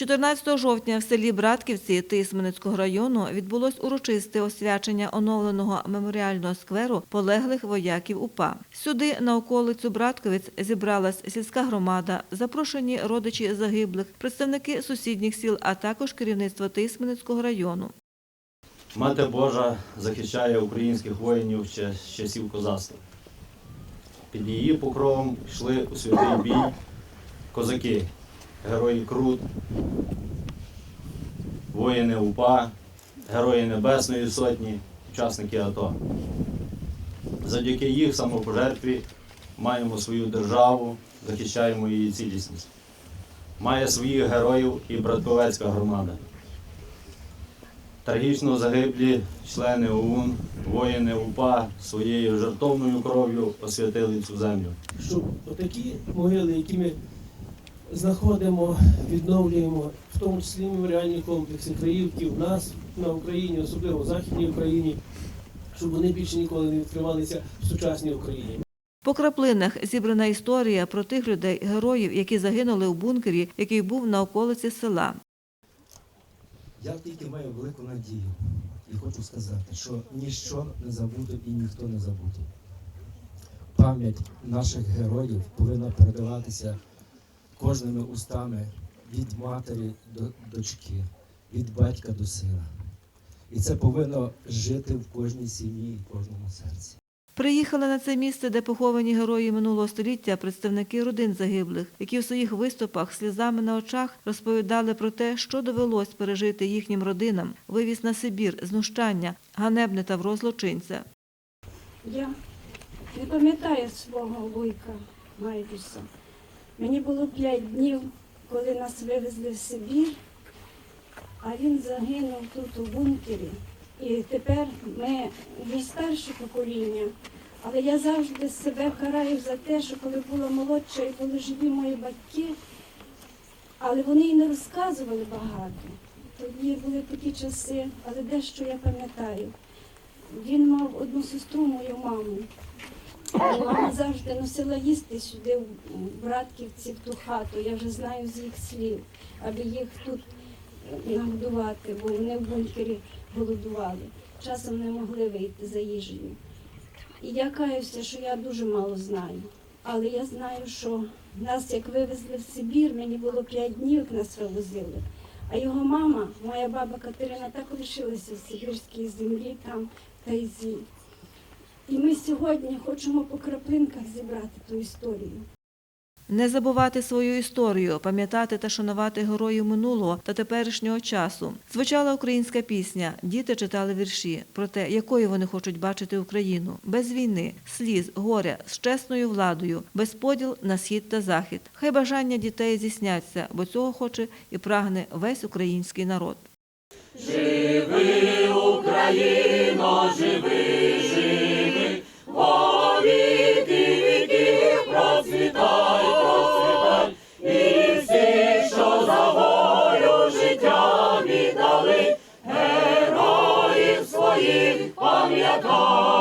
14 жовтня в селі Братківці Тисменецького району відбулось урочисте освячення оновленого меморіального скверу полеглих вояків УПА. Сюди, на околицю Братковець, зібралась сільська громада, запрошені родичі загиблих, представники сусідніх сіл, а також керівництво Тисменецького району. Мати Божа захищає українських воїнів ще з часів козацтва. Під її покровом йшли у святий бій козаки, герої Крут, воїни УПА, герої Небесної Сотні, учасники АТО. Завдяки їх самопожертві маємо свою державу, захищаємо її цілісність. Має своїх героїв і братковецька громада. Трагічно загиблі члени ОУН, воїни УПА своєю жертовною кров'ю освятили цю землю. щоб отакі могили, які ми знаходимо, відновлюємо, в тому числі меморіальні комплекси Краївки в нас на Україні, особливо в Західній Україні, щоб вони більше ніколи не відкривалися в сучасній Україні. По краплинах зібрана історія про тих людей, героїв, які загинули у бункері, який був на околиці села. Я тільки маю велику надію і хочу сказати, що ніщо не забуде і ніхто не забуде. Пам'ять наших героїв повинна передаватися кожними устами від матері до дочки, від батька до сина. І це повинно жити в кожній сім'ї і в кожному серці. Приїхали на це місце, де поховані герої минулого століття, представники родин загиблих, які в своїх виступах сльозами на очах розповідали про те, що довелось пережити їхнім родинам, вивіз на Сибір, знущання, ганебне тавро злочинця. Я не пам'ятаю свого вуйка Майдуса. Мені було п'ять днів, коли нас вивезли в Сибір, а він загинув тут у бункері. І тепер ми вже старше покоління. Але я завжди себе караю за те, що коли була молодша і були живі мої батьки, але вони і не розказували багато. Тоді були такі часи, але дещо я пам'ятаю. Він мав одну сестру, мою маму. І Мама завжди носила їсти сюди, в Братківці, в ту хату. Я вже знаю з їх слів, аби їх тут нагодувати, бо вони в бункері голодували. Часом не могли вийти за їжею. І я каюся, що я дуже мало знаю. Але я знаю, що нас як вивезли в Сибір, мені було п'ять днів, як нас вивозили. А його мама, моя баба Катерина, так лишилася в сибірській землі, там та й зі. І ми сьогодні хочемо по краплинках зібрати ту історію. Не забувати свою історію, пам'ятати та шанувати героїв минулого та теперішнього часу. Звучала українська пісня, діти читали вірші про те, якою вони хочуть бачити Україну без війни, сліз, горя, з чесною владою, без поділ на схід та захід. Хай бажання дітей здійсняться, бо цього хоче і прагне весь український народ. Пам'ятай!